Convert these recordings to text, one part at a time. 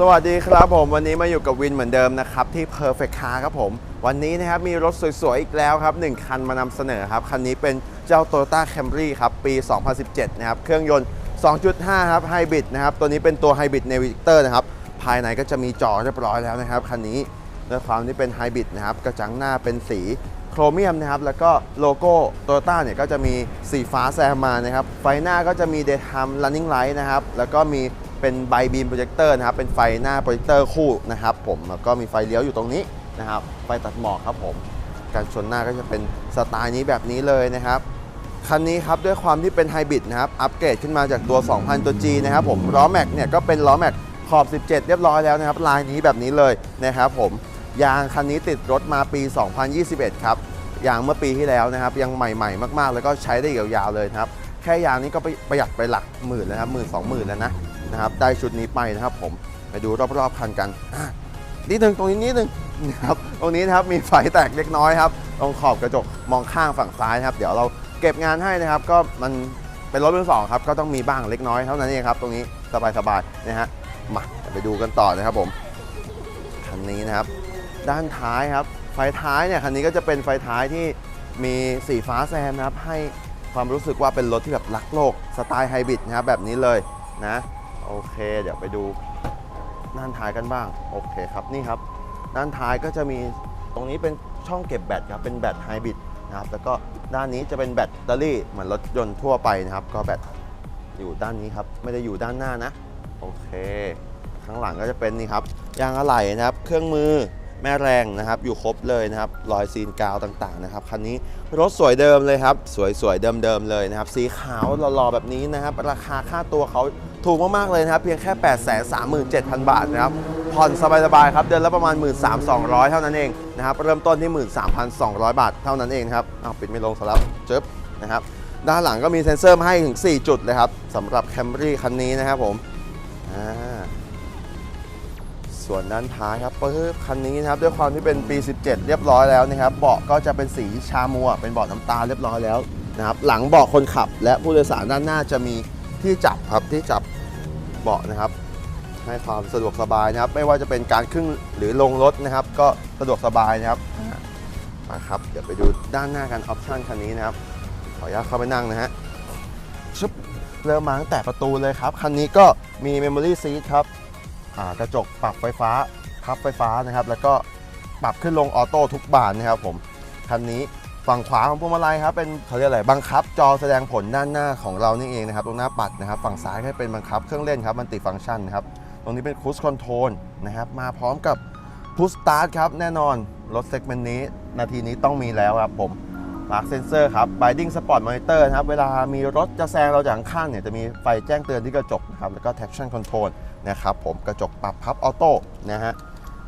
สวัสดีครับผมวันนี้มาอยู่กับวินเหมือนเดิมนะครับที่ Perfect Car ครับผม วันนี้นะครับมีรถสวยๆ อีกแล้วครับ 1 คันมานำเสนอครับ คันนี้เป็นเจ้า Toyota Camry ครับ ปี 2017 นะครับ เครื่องยนต์ 2.5 ครับไฮบริดนะครับ ตัวนี้เป็นตัวไฮบริด Navigator นะครับ ภายในก็จะมีจอเรียบร้อยแล้วนะครับ คันนี้ด้วยความที่เป็นไฮบริดนะครับกระจังหน้าเป็นสีโครเมียมนะครับแล้วก็โลโก้โตโยต้าเนี่ยก็จะมีสีฟ้าแซมมานะครับไฟหน้าก็จะมี daytime running light นะครับแล้วก็มี เป็นไบบีมโปรเจคเตอร์นะครับ เป็นไฟหน้าโปรเจคเตอร์คู่นะครับผมแล้วก็มีไฟเลี้ยวอยู่ตรงนี้นะครับ ไฟตัดหมอกครับผม การชนหน้าก็จะเป็นสไตล์นี้แบบนี้เลยนะครับ คันนี้ครับด้วยความที่เป็นไฮบริดนะครับ อัปเกรดขึ้นมาจากตัว 2000 ตัว G นะครับผม ล้อแม็กเนี่ยก็เป็นล้อแม็กขอบ 17 เรียบร้อยแล้วนะครับ ลายนี้แบบนี้เลยนะครับผม ยางคันนี้ติดรถมาปี 2021 ครับ ยางเมื่อปีที่แล้วนะครับ ยังใหม่ ๆ มากๆ แล้วก็ใช้ได้ยาวๆเลยครับ แค่ยางนี้ก็ประหยัดไปหลักหมื่นแล้วครับหมื่นสองหมื่นแล้วนะ นะครับได้ชุดนี้ไปนะครับผมไปดูรอบๆคันกันนิดนึงตรงนี้นิดนึงนะครับตรงนี้นะครับมีไฟแตกเล็กน้อยครับตรงขอบกระจกมองข้างฝั่งซ้ายนะครับ เดี๋ยวเราเก็บงานให้นะครับ ก็มันเป็นรถมือสองครับก็ต้องมีบ้างเล็กน้อยเท่านั้นเองครับ ตรงนี้สบายๆนะฮะมาไปดูกันต่อนะครับผมคันนี้นะครับ ด้านท้ายครับ ไฟท้ายเนี่ยคันนี้ก็จะเป็นไฟท้ายที่มีสีฟ้าแซมนะครับ ให้ความรู้สึกว่าเป็นรถที่แบบรักโลกสไตล์ไฮบริดนะครับแบบนี้เลยนะ โอเค เดี๋ยวไปดูด้านท้ายกันบ้าง โอเคครับ นี่ครับ ด้านท้ายก็จะมีตรงนี้เป็นช่องเก็บแบตครับ เป็นแบตไฮบริดนะครับ แล้วก็ด้านนี้จะเป็นแบตเตอรี่เหมือนรถยนต์ทั่วไปนะครับ ก็แบตอยู่ด้านนี้ครับ ไม่ได้อยู่ด้านหน้านะ โอเค ข้างหลังก็จะเป็นนี่ครับ ยางอะไหล่นะครับ เครื่องมือแม่แรงนะครับ อยู่ครบเลยนะครับ รอยซีนกาวต่างๆนะครับ คันนี้รถสวยเดิมเลยครับ สวยๆเดิมๆเลยนะครับ สีขาวหล่อๆแบบนี้นะครับ ราคาค่าตัวเขา ถูกมาก ๆ เลยนะครับ เพียงแค่ 8 3 7 0 0 0 บาทนะครับ ผ่อนสบาย ๆ ครับ เดือนละประมาณ 13,200 เท่านั้นเองนะครับ เริ่มต้นที่ 13,200 บาทเท่านั้นเองครับอ้าปิดไม่ลงสลับเจ็บนะครับ ด้านหลังก็มีเซ็นเซอร์มาให้ถึง 4 จุดเลยครับสำหรับ Camry คันนี้นะครับผมส่วนด้านท้ายครับปึ๊บคันนี้นะครับด้วยความที่เป็นปี 17 เรียบร้อยแล้วนะครับ เบาะก็จะเป็นสีชามัว เป็นเบาะน้ำตาลเรียบร้อยแล้วนะครับ หลังเบาะคนขับและผู้โดยสารด้านหน้าจะมีที่จับครับที่จับ เบาะนะครับ ให้ความสะดวกสบายนะครับ ไม่ว่าจะเป็นการขึ้นหรือลงรถนะครับ ก็สะดวกสบายนะครับมาครับเดี๋ยวไปดูด้านหน้ากันออปชั่นคันนี้นะครับ ขออนุญาตเข้าไปนั่งนะฮะชึบเริ่มมาตั้งแต่ประตูเลยครับ คันนี้ก็มี Memory Seat ครับกระจกปรับไฟฟ้าพับไฟฟ้านะครับ แล้วก็ปรับขึ้นลงออโต้ทุกบานนะครับผม คันนี้ ฝั่งขวาของพวงมาลัยครับเป็นเขาเรียกอะไรบังคับ จอแสดงผลด้านหน้าของเรานี่เองนะครับตรงหน้าปัดนะครับ ฝั่งซ้ายก็เป็นบังคับเครื่องเล่นครับมันติฟังก์ชันครับตรงนี้เป็นคู i คอนโทรลนะครับมาพร้อมกับพุ s สตาร์ทครับแน่นอนรถเซกเมนต์นี้ นาทีนี้ต้องมีแล้วครับผมปาร์คเซนเซอร์ครับ Binding Spot Monitor นะครับ เวลามีรถจะแซงเราจากข้างเนี่ย จะมีไฟแจ้งเตือนที่กระจกนะครับ แล้วก็ traction control นะครับผมกระจกปรับพับออโต้นะฮะ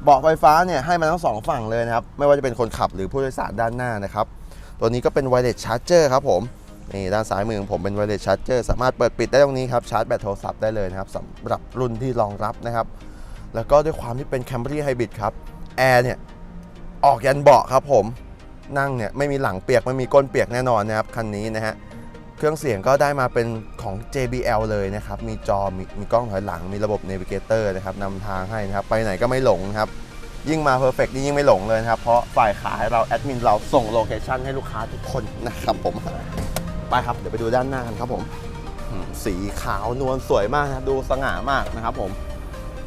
เบาะไฟฟ้าเนี่ย ให้มาทั้งสองฝั่งเลยนะครับ ไม่ว่าจะเป็นคนขับหรือผู้โดยสารด้านหน้านะครับ ตัวนี้ก็เป็น wireless charger ครับผมนี่ด้านซ้ายมือของผมเป็น wireless charger สามารถเปิดปิดได้ตรงนี้ครับชาร์จแบตโทรศัพท์ได้เลยนะครับสำหรับรุ่นที่รองรับนะครับ แล้วก็ด้วยความที่เป็น Camry Hybrid ครับแอร์เนี่ยออกยันเบาะครับผมนั่งเนี่ยไม่มีหลังเปียกไม่มีก้นเปียกแน่นอนนะครับคันนี้นะฮะเครื่องเสียงก็ได้มาเป็นของ JBL เลยนะครับ มีจอมีมีกล้องถอยหลัง มีระบบ Navigator นะครับนำทางให้นะครับ ไปไหนก็ไม่หลงครับ ยิ่งมา Perfect นี่ยิ่งไม่หลงเลยนะครับ เพราะฝ่ายขายเราแอดมินเราส่งโลเคชันให้ลูกค้าทุกคนนะครับผม ไปครับ เดี๋ยวไปดูด้านหน้ากันครับผม สีขาวนวลสวยมากนะดูสง่ามากนะครับผม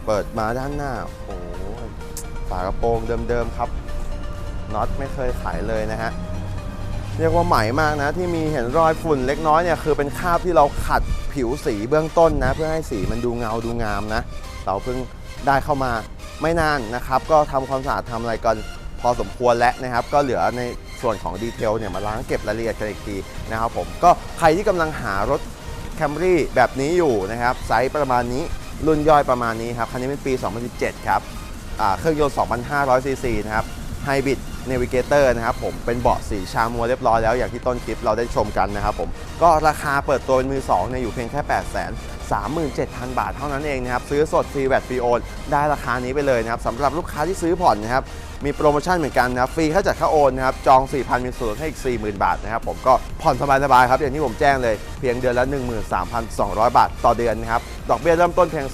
เปิดมาด้านหน้า โอ้ฝากระโปรงเดิมๆครับน็อตไม่เคยขายเลยนะฮะ เรียกว่าใหม่มากนะ ที่มีเห็นรอยฝุ่นเล็กน้อยเนี่ยคือเป็นคราบที่เราขัดผิวสีเบื้องต้นนะ เพื่อให้สีมันดูเงาดูงามนะเราเพิ่ง ได้เข้ามาไม่นานนะครับ ก็ทำความสะอาดทำอะไรกันพอสมควรแล้วนะครับ ก็เหลือในส่วนของดีเทลเนี่ยมาล้างเก็บรายละเอียดกันอีกทีนะครับผมก็ใครที่กำลังหารถ Camry แบบนี้อยู่นะครับไซส์ประมาณนี้รุ่นย่อยประมาณนี้ครับคันนี้เป็นปี 2017 ครับเครื่องยนต์ 2,500 ซีซีนะครับไฮบริดเนวิเกเตอร์นะครับผมเป็นเบาะสีชามัวเรียบร้อยแล้วอย่างที่ต้นคลิปเราได้ชมกันนะครับผมก็ราคาเปิดตัวเป็นมือ2เนี่ยอยู่เพียงแค่8 3 7 0 0 0 บาทเท่านั้นเองนะครับซื้อสดฟรีแบตฟรีโอนได้ราคานี้ไปเลยนะครับสำหรับลูกค้าที่ซื้อผ่อนนะครับมีโปรโมชั่นเหมือนกันนะฟรีค่าจัดค่าโอนนะครับจอง 4,000 มีส่วนลดให้อีก 40,000 บาทนะครับผมก็ผ่อนสบายๆครับ อย่างที่ผมแจ้งเลยเพียงเดือนละ 13,200 บาทต่อเดือนนะครับดอกเบี้ยเริ่มต้นเพียง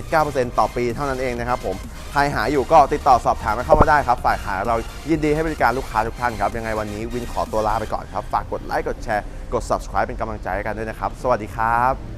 2.79%ต่อปีเท่านั้นเองนะครับผมใครหาอยู่ก็ติดต่อสอบถามกันเข้ามาได้ครับ ฝ่ายขายเรายินดีให้บริการลูกค้าทุกท่านครับ ยังไงวันนี้วินขอตัวลาไปก่อนครับ ฝากกดไลค์กดแชร์กด subscribe เป็นกำลังใจให้กันด้วยนะครับ สวัสดีครับ